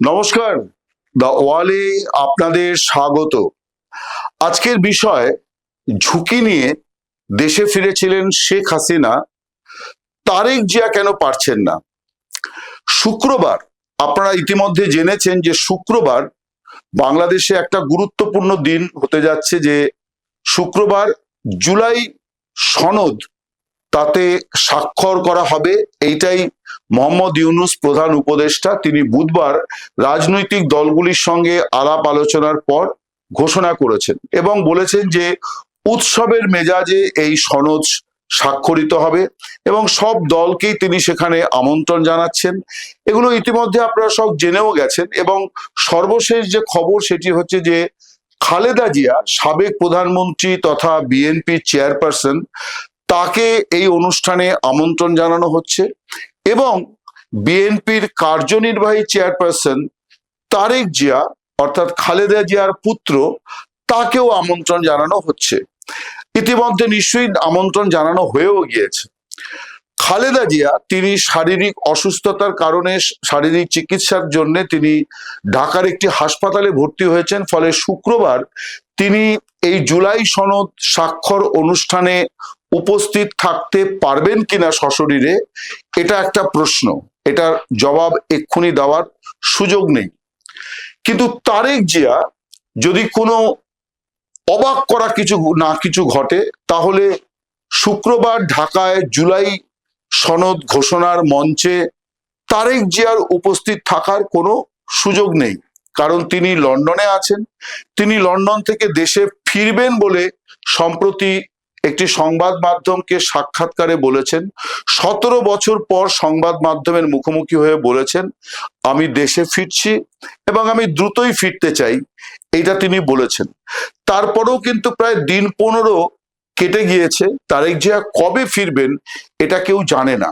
নমস্কার দ্য ওয়ালে আপনাদের স্বাগত। আজকের বিষয়, ঝুঁকি নিয়ে দেশে ফিরেছিলেন শেখ হাসিনা, তারেক জিয়া কেন পারছেন না? শুক্রবার, আপনারা ইতিমধ্যে জেনেছেন যে শুক্রবার বাংলাদেশে একটা গুরুত্বপূর্ণ দিন হতে যাচ্ছে যে, শুক্রবার জুলাই সনদ তাতে স্বাক্ষর করা হবে। এইটাই মোহাম্মদ ইউনুস প্রধান উপদেষ্টা। তিনি বুধবার রাজনৈতিক দলগুলির সঙ্গে আলাপ আলোচনার পর ঘোষণা করেছেন এবং বলেছেন যে উৎসবের মেজাজে এই সনদ স্বাক্ষরিত হবে এবং সব দলকেই তিনি সেখানে আমন্ত্রণ জানাচ্ছেন। এগুলো ইতিমধ্যে আপনারা সব জেনেও গেছেন এবং সর্বশেষ যে খবর সেটি হচ্ছে যে খালেদা জিয়া সাবেক প্রধানমন্ত্রী তথা বিএনপির চেয়ারপারসন তাকে এই অনুষ্ঠানে আমন্ত্রণ জানানো হচ্ছে এবং বিএনপির কার্যনির্বাহী চেয়ারপারসন তারেক জিয়া, অর্থাৎ খালেদা জিয়ার পুত্র, তাকেও আমন্ত্রণ জানানো হচ্ছে। ইতিমধ্যে নিশ্চয়ই আমন্ত্রণ জানানো হয়েও গিয়েছে। খালেদা জিয়া, তিনি শারীরিক অসুস্থতার কারণে শারীরিক চিকিৎসার জন্য তিনি ঢাকার একটি হাসপাতালে ভর্তি হয়েছেন, ফলে শুক্রবার তিনি এই জুলাই সনদ স্বাক্ষর অনুষ্ঠানে উপস্থিত থাকতে পারবেন কিনা সশরীরে, এটা একটা প্রশ্ন। এটার জবাব এক্ষুনি দেওয়ার সুযোগ নেই। কিন্তু তারেক জিয়া যদি কোনো অবাক করা কিছু না কিছু ঘটে, তাহলে শুক্রবার ঢাকায় জুলাই সনদ ঘোষণার মঞ্চে তারেক জিয়ার উপস্থিত থাকার কোনো সুযোগ নেই। কারণ তিনি লন্ডনে আছেন। তিনি লন্ডন থেকে দেশে ফিরবেন বলে সম্প্রতি একটি সংবাদ মাধ্যমকে সাক্ষাৎকারে বলেছেন, সতেরো বছর পর সংবাদ মাধ্যমের মুখোমুখি হয়ে বলেছেন, আমি দেশে ফিরছি এবং আমি দ্রুতই ফিরতে চাই, এটা তিনি বলেছেন। তারপরেও কিন্তু প্রায় দিন পনেরো কেটে গিয়েছে, তারেক জিয়া কবে ফিরবেন এটা কেউ জানে না।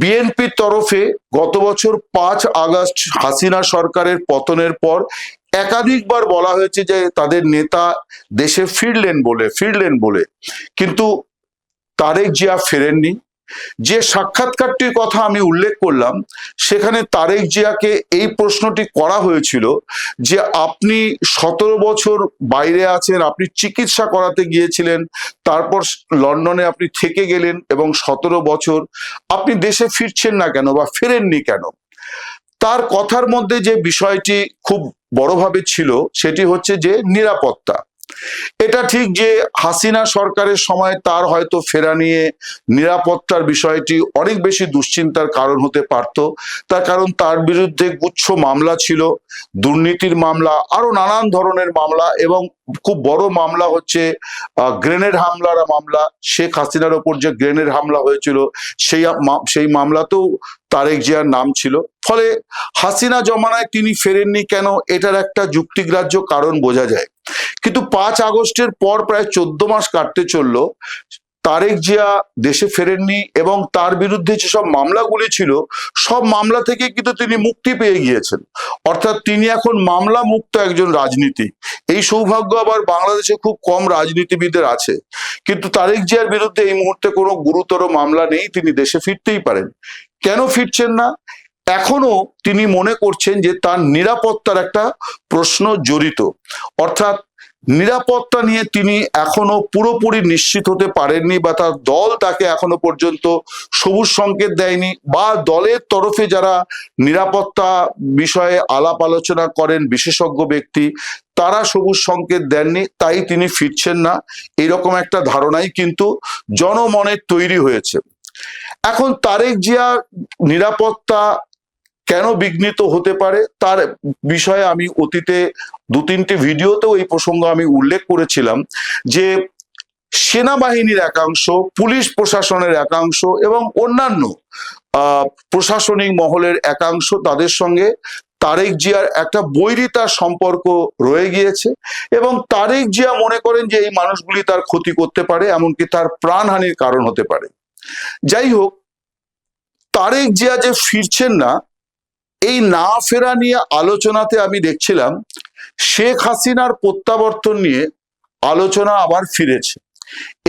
বিএনপির তরফে গত বছর পাঁচ আগস্ট হাসিনা সরকারের পতনের পর একাধিকবার বলা হয়েছে যে তাদের নেতা দেশে ফিরলেন বলে ফিরলেন বলে। কিন্তু তারেক জিয়া ফেরেননি। যে সাক্ষাৎকারটির কথা আমি উল্লেখ করলাম, সেখানে তারেক জিয়াকে এই প্রশ্নটি করা হয়েছিল যে আপনি সতেরো বছর বাইরে আছেন, আপনি চিকিৎসা করাতে গিয়েছিলেন, তারপর লন্ডনে আপনি থেকে গেলেন এবং সতেরো বছর আপনি দেশে ফিরছেন না কেন বা ফেরেননি কেন? তার কথার মধ্যে যে বিষয়টি খুব বড়ভাবে ছিল সেটি হচ্ছে যে নিরাপত্তা। এটা ঠিক যে হাসিনা সরকারের সময় তার হয়তো ফেরা নিয়ে নিরাপত্তার বিষয়টি অনেক বেশি দুশ্চিন্তার কারণ হতে পারত। তার কারণ তার বিরুদ্ধে গুচ্ছ মামলা ছিল, দুর্নীতির মামলা, আরও নানান ধরনের মামলা এবং খুব বড় মামলা হচ্ছে গ্রেনেড হামলার মামলা। শেখ হাসিনার ওপর যে গ্রেনেড হামলা হয়েছিল, সেই সেই মামলাতেও তারেক জিয়ার নাম ছিল। ফলে হাসিনা জমানায় তিনি ফেরেননি কেন? এটার একটা যুক্তিগ্রাহ্য কারণ বোঝা যায়। কিন্তু পাঁচ আগস্টের পর প্রায় চোদ্দ মাস কাটতে চলল। তারেক জিয়া দেশে ফেরেননি এবং তার বিরুদ্ধে যেসব মামলাগুলি ছিল, সব মামলা থেকে কিন্তু তিনি মুক্তি পেয়ে গিয়েছেন। অর্থাৎ তিনি এখন মামলা মুক্ত একজন রাজনীতি এই সৌভাগ্য আবার বাংলাদেশে খুব কম রাজনীতিবিদের আছে। কিন্তু তারেক জিয়ার বিরুদ্ধে এই মুহূর্তে কোনো গুরুতর মামলা নেই, তিনি দেশে ফিরতেই পারেন। কেন ফিরছেন না? এখনও তিনি মনে করছেন যে তার নিরাপত্তার একটা প্রশ্ন জড়িত। অর্থাৎ নিরাপত্তা নিয়ে তিনি এখনও পুরোপুরি নিশ্চিত হতে পারেননি বা তার দল তাকে এখনও পর্যন্ত সবুজ সংকেত দেয়নি বা দলের তরফে যারা নিরাপত্তা বিষয়ে আলাপ আলোচনা করেন বিশেষজ্ঞ ব্যক্তি, তারা সবুজ সংকেত দেননি, তাই তিনি ফিরছেন না। এরকম একটা ধারণাই কিন্তু জনমনের তৈরি হয়েছে। এখন তারেক জিয়া নিরাপত্তা কেন বিঘ্নিত হতে পারে? তার বিষয়ে আমি অতীতে দু তিনটে ভিডিওতেও এই প্রসঙ্গ আমি উল্লেখ করেছিলাম যে সেনাবাহিনীর একাংশ, পুলিশ প্রশাসনের একাংশ এবং অন্যান্য প্রশাসনিক মহলের একাংশ তাদের সঙ্গে তারেক জিয়ার একটা বৈরিতার সম্পর্ক রয়ে গিয়েছে এবং তারেক জিয়া মনে করেন যে এই মানুষগুলি তার ক্ষতি করতে পারে, এমনকি তার প্রাণহানির কারণ হতে পারে। যাই হোক, তারেক জিয়া যে ফিরছেন না এই না ফেরা নিয়ে আলোচনাতে আমি দেখছিলাম, শেখ হাসিনার প্রত্যাবর্তন নিয়ে আলোচনা আবার ফিরেছে।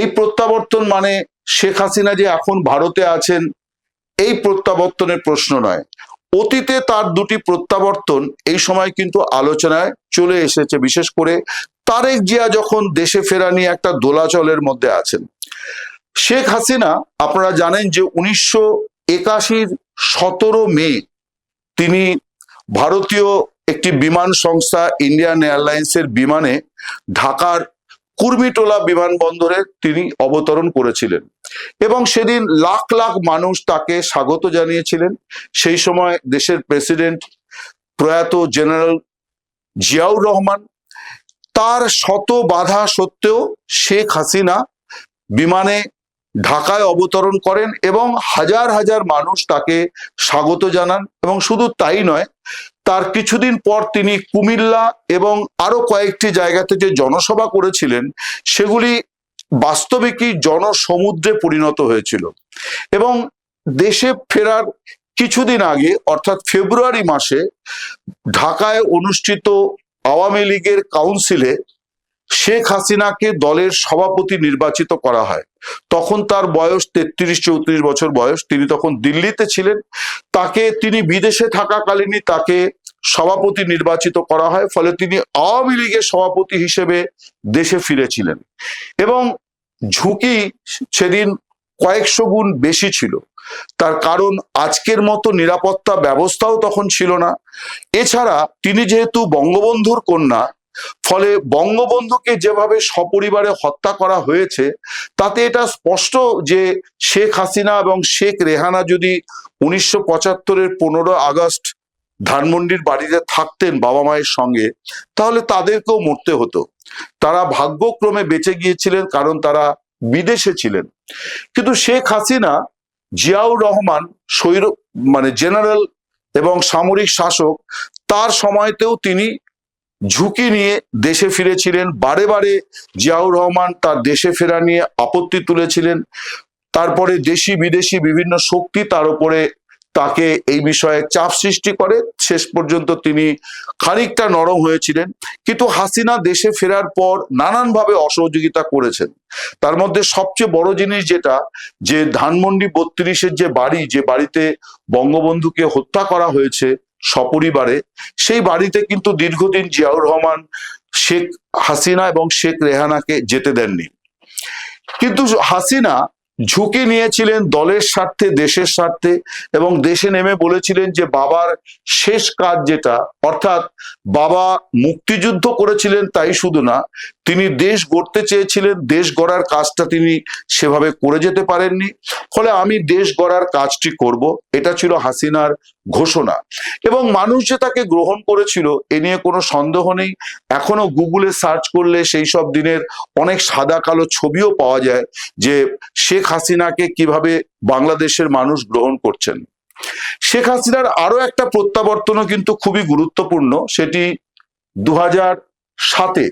এই প্রত্যাবর্তন মানে শেখ হাসিনা যে এখন ভারতে আছেন, এই প্রত্যাবর্তনের প্রশ্ন নয়। অতীতে তার দুটি প্রত্যাবর্তন এই সময় কিন্তু আলোচনায় চলে এসেছে, বিশেষ করে তারেক জিয়া যখন দেশে ফেরা নিয়ে একটা দোলাচলের মধ্যে আছেন। শেখ হাসিনা, আপনারা জানেন যে উনিশশো একাশির সতেরো মে তিনি ভারতীয় একটি বিমান সংস্থা ইন্ডিয়ান এয়ারলাইন্সের বিমানে ঢাকার কুর্মিটোলা বিমানবন্দরে তিনি অবতরণ করেছিলেন এবং সেদিন লাখ লাখ মানুষ তাকে স্বাগত জানিয়েছিলেন। সেই সময় দেশের প্রেসিডেন্ট প্রয়াত জেনারেল জিয়াউর রহমান তার শত বাধা সত্ত্বেও শেখ হাসিনা বিমানে ঢাকায় অবতরণ করেন এবং হাজার হাজার মানুষ তাকে স্বাগত জানান এবং শুধু তাই নয়, তার কিছুদিন পর তিনি কুমিল্লা এবং আরও কয়েকটি জায়গাতে যে জনসভা করেছিলেন, সেগুলি বাস্তবিকই জনসমুদ্রে পরিণত হয়েছিল। এবং দেশে ফেরার কিছুদিন আগে, অর্থাৎ ফেব্রুয়ারি মাসে, ঢাকায় অনুষ্ঠিত আওয়ামী লীগের কাউন্সিলে শেখ হাসিনাকে দলের সভাপতি নির্বাচিত করা হয়। তখন তার বয়স তেত্রিশ, চৌত্রিশ বছর বয়স। তিনি তখন দিল্লিতে ছিলেন। তাকে তিনি বিদেশে থাকাকালীনই তাকে সভাপতি নির্বাচিত করা হয়। ফলে তিনি আওয়ামী লীগের সভাপতি হিসেবে দেশে ফিরেছিলেন। এবং ঝুঁকি সেদিন কয়েকশো গুণ বেশি ছিল। তার কারণ আজকের মতো নিরাপত্তা ব্যবস্থাও তখন ছিল না। এছাড়া তিনি যেহেতু বঙ্গবন্ধুর কন্যা ফলে বঙ্গবন্ধুকে যেভাবে সপরিবারে হত্যা করা হয়েছে, তাতে এটা স্পষ্ট যে শেখ হাসিনা এবং শেখ রেহানা যদি উনিশশো পঁচাত্তরের পনেরো আগস্ট ধানমন্ডির বাড়িতে থাকতেন বাবা মায়ের সঙ্গে, তাহলে তাদেরকেও মরতে হতো। তারা ভাগ্যক্রমে বেঁচে গিয়েছিলেন কারণ তারা বিদেশে ছিলেন। কিন্তু শেখ হাসিনা, জিয়াউর রহমান, সৈর মানে জেনারেল এবং সামরিক শাসক, তার সময়তেও তিনি ঝুঁকি নিয়ে দেশে ফিরেছিলেন। বারে বারে জিয়াউর রহমান তার দেশে ফেরা নিয়ে আপত্তি তুলেছিলেন। তারপরে দেশি বিদেশি বিভিন্ন শক্তি তার উপরে তাকে এই বিষয়ে চাপ সৃষ্টি করে। শেষ পর্যন্ত তিনি খানিকটা নরম হয়েছিলেন। কিন্তু হাসিনা দেশে ফেরার পর নানানভাবে অসহযোগিতা করেছেন। তার মধ্যে সবচেয়ে বড় জিনিস যেটা, যে ধানমন্ডি বত্রিশের যে বাড়ি, যে বাড়িতে বঙ্গবন্ধুকে হত্যা করা হয়েছে সপরিবারে। সেই বাড়িতে কিন্তু দীর্ঘদিন জিয়াউর রহমান, শেখ হাসিনা এবং শেখ রেহানাকে যেতে দেননি। কিন্তু হাসিনা ঝুঁকি নিয়েছিলেন দলের স্বার্থে, দেশের স্বার্থে এবং দেশে নেমে বলেছিলেন যে বাবার শেষ কাজ যেটা, অর্থাৎ বাবা মুক্তিযুদ্ধ করেছিলেন তাই শুধু না, তিনি দেশ গড়তে চেয়েছিলেন, দেশ গড়ার কাজটা তিনি সেভাবে করে যেতে পারেননি। ফলে আমি দেশ গড়ার কাজটি করব, এটা ছিল হাসিনার ঘোষণা। এবং মানুষ যে তাকে গ্রহণ করেছিল, এ নিয়ে কোনো সন্দেহ নেই। এখনও গুগলে সার্চ করলে সেই সব দিনের অনেক সাদা কালো ছবিও পাওয়া যায় যে শেখ হাসিনাকে কীভাবে বাংলাদেশের মানুষ গ্রহণ করছেন। শেখ হাসিনার আরও একটা প্রত্যাবর্তনও কিন্তু খুবই গুরুত্বপূর্ণ, সেটি দু সাতে।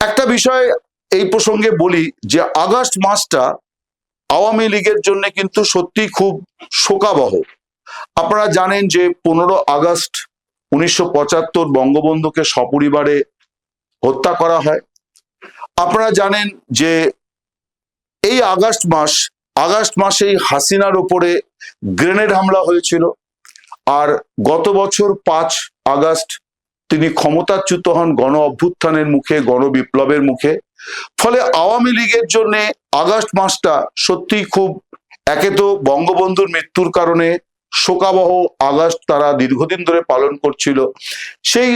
একটা বিষয় এই প্রসঙ্গে বলি যে আগস্ট মাসটা আওয়ামী লীগের জন্য কিন্তু সত্যি খুব শোকাবহ। আপনারা জানেন যে পনেরো আগস্ট উনিশশো পঁচাত্তর বঙ্গবন্ধুকে সপরিবারে হত্যা করা হয়। আপনারা জানেন যে এই আগস্ট মাস, আগস্ট মাসেই হাসিনার ওপরে গ্রেনেড হামলা হয়েছিল আর গত বছর পাঁচ আগস্ট তিনি ক্ষমতাচ্যুত হন গণ অভ্যুত্থানের মুখে গণবিপ্লবের মুখে। ফলে আওয়ামী লীগের জন্য আগস্ট মাসটা সত্যিই খুব একে তো বঙ্গবন্ধুর মৃত্যুর কারণে শোকাবহ আগস্ট তারা দীর্ঘদিন ধরে পালন করছিল। সেই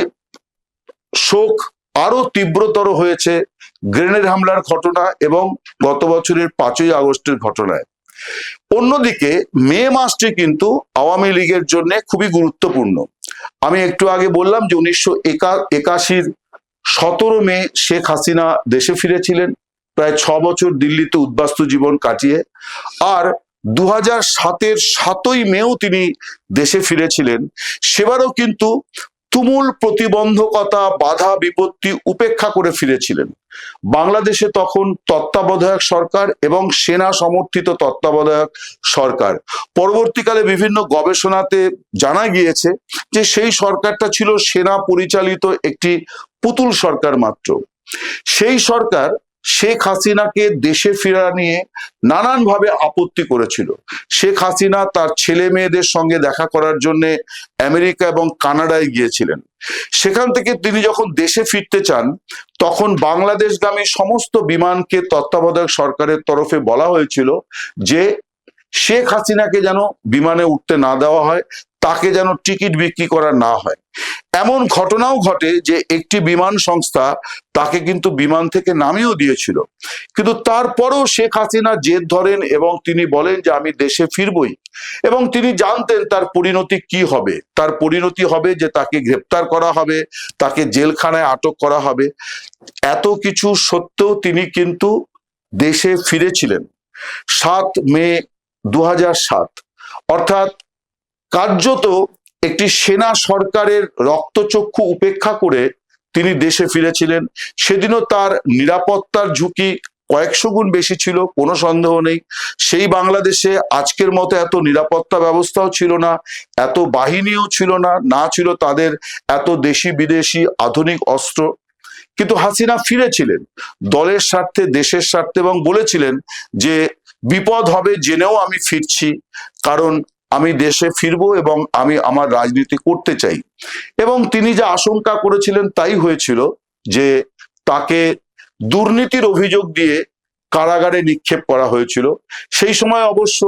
শোক আরও তীব্রতর হয়েছে গ্রেনেড হামলার ঘটনা এবং গত বছরের পাঁচই আগস্টের ঘটনায়। অন্যদিকে মে মাসটি কিন্তু আওয়ামী লীগের জন্য খুবই গুরুত্বপূর্ণ। আমি একটু আগে বললাম যে উনিশশো একাশির সতেরো মে শেখ হাসিনা দেশে ফিরেছিলেন। প্রায় ছ বছর দিল্লিতে উদ্বাস্তু জীবন কাটিয়ে। আর দু হাজার সাতের সাতই মেও তিনি দেশে ফিরেছিলেন। সেবারও কিন্তু তুমুল প্রতিবন্ধকতা, বাধা, বিপত্তি উপেক্ষা করে ফিরেছিলেন। বাংলাদেশে তখন তত্ত্বাবধায়ক সরকার এবং সেনা সমর্থিত তত্ত্বাবধায়ক সরকার। পরবর্তীকালে বিভিন্ন গবেষণাতে জানা গিয়েছে যে সেই সরকারটা ছিল সেনা পরিচালিত একটি পুতুল সরকার মাত্র। সেই সরকার শেখ হাসিনাকে দেশে ফেরা নিয়ে নানানভাবে আপত্তি করেছিল। শেখ হাসিনা তার ছেলে মেয়েদের সঙ্গে দেখা করার জন্য আমেরিকা এবং কানাডায় গিয়েছিলেন। সেখান থেকে তিনি যখন দেশে ফিরতে চান, তখন বাংলাদেশগামী সমস্ত বিমানকে তত্ত্বাবধায়ক সরকারের তরফে বলা হয়েছিল যে, শেখ হাসিনাকে যেন বিমানে উঠতে না দেওয়া হয় তাকে যেন টিকিট বিক্রি করা না হয়। এমন ঘটনাও ঘটে যে একটি বিমান সংস্থা তাকে কিন্তু বিমান থেকে নামিয়েও দিয়েছিল। কিন্তু তারপরেও শেখ হাসিনা জেদ ধরেন এবং তিনি বলেন যে আমি দেশে ফিরবই এবং তিনি জানতেন তার পরিণতি কি হবে। তার পরিণতি হবে যে তাকে গ্রেপ্তার করা হবে, তাকে জেলখানায় আটক করা হবে। এত কিছু সত্ত্বেও তিনি কিন্তু দেশে ফিরেছিলেন। সাত মে দু অর্থাৎ কার্যত একটি সেনা সরকারের রক্তচক্ষু উপেক্ষা করে তিনি দেশে ফিরেছিলেন। সেদিনও তার নিরাপত্তার ঝুঁকি কয়েকশো গুণ বেশি ছিল, কোনো সন্দেহ নেই। সেই বাংলাদেশে আজকের মতো এত নিরাপত্তা ব্যবস্থাও ছিল না, এত বাহিনীও ছিল না না ছিল তাদের এত দেশি বিদেশি আধুনিক অস্ত্র। কিন্তু হাসিনা ফিরেছিলেন, দলের স্বার্থে, দেশের স্বার্থে এবং বলেছিলেন যে, বিপদ হবে জেনেও আমি ফিরছি, কারণ আমি দেশে ফিরবো এবং আমি আমার রাজনীতি করতে চাই। এবং তিনি যা আশঙ্কা করেছিলেন তাই হয়েছিল যে তাকে দুর্নীতির অভিযোগ দিয়ে কারাগারে নিক্ষেপ করা হয়েছিল। সেই সময় অবশ্য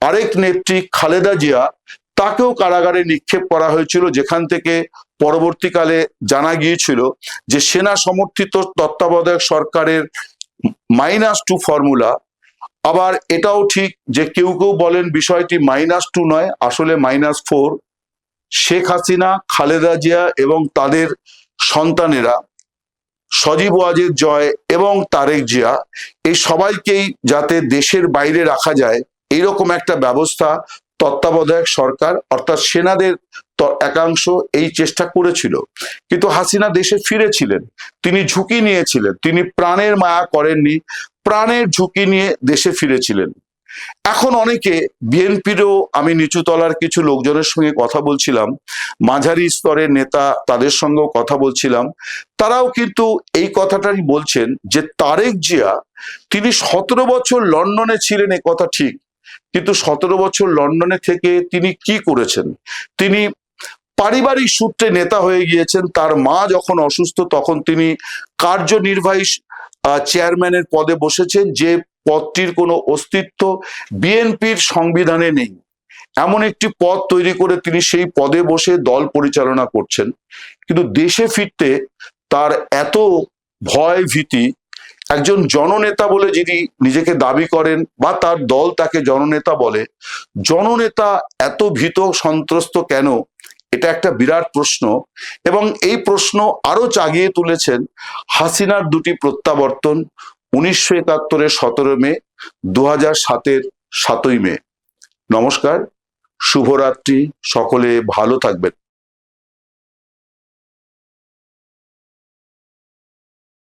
আরেক নেত্রী খালেদা জিয়া তাকেও কারাগারে নিক্ষেপ করা হয়েছিল, যেখান থেকে পরবর্তীকালে জানা গিয়েছিল যে সেনা সমর্থিত তত্ত্বাবধায়ক সরকারের মাইনাস টু ফর্মুলা আবার এটাও ঠিক যে কেউ কেউ বলেন বিষয়টি মাইনাস টু নয়, আসলে মাইনাস ফোর শেখ হাসিনা, খালেদা জিয়া এবং তাদের সন্তানেরা, সজীব ওয়াজেদ জয় এবং তারেক জিয়া, এই সবাইকেই যাতে দেশের বাইরে রাখা যায়, এইরকম একটা ব্যবস্থা তত্ত্বাবধায়ক সরকার অর্থাৎ সেনাদের একাংশ এই চেষ্টা করেছিল। কিন্তু হাসিনা দেশে ফিরেছিলেন। তিনি ঝুঁকি নিয়েছিলেন। তিনি প্রাণের মায়া করেননি। প্রাণের ঝুঁকি নিয়ে দেশে ফিরেছিলেন। এখন অনেকে বিএনপিরও আমি নিচু তলার কিছু লোকজনের সঙ্গে কথা বলছিলাম। মাঝারি স্তরের নেতা তাদের সঙ্গেও কথা বলছিলাম। তারাও কিন্তু এই কথাটাই বলছেন যে তারেক জিয়া, তিনি সতেরো বছর লন্ডনে ছিলেন, এ কথা ঠিক। কিন্তু সতেরো বছর লন্ডনে থেকে তিনি কি করেছেন? তিনি পারিবারিক সূত্রে নেতা হয়ে গিয়েছেন, তার মা যখন অসুস্থ তখন তিনি কার্যনির্বাহী চেয়ারম্যানের পদে বসেছেন, যে পদটির কোনো অস্তিত্ব বিএনপির সংবিধানে নেই। এমন একটি পদ তৈরি করে তিনি সেই পদে বসে দল পরিচালনা করছেন। কিন্তু দেশে ফিরতে তার এত ভয় ভীতি, একজন জননেতা বলে যিনি নিজেকে দাবি করেন বা তার দল তাকে জননেতা বলে, জননেতা এত ভীত, সন্ত্রস্ত কেন? এটা একটা বিরাট প্রশ্ন এবং এই প্রশ্ন আরও চাগিয়ে তুলেছেন হাসিনার দুটি প্রত্যাবর্তন উনিশশো একাত্তরের সতেরো মে দু হাজার সাতের সাতই মে। নমস্কার, শুভরাত্রি, সকলে ভালো থাকবেন।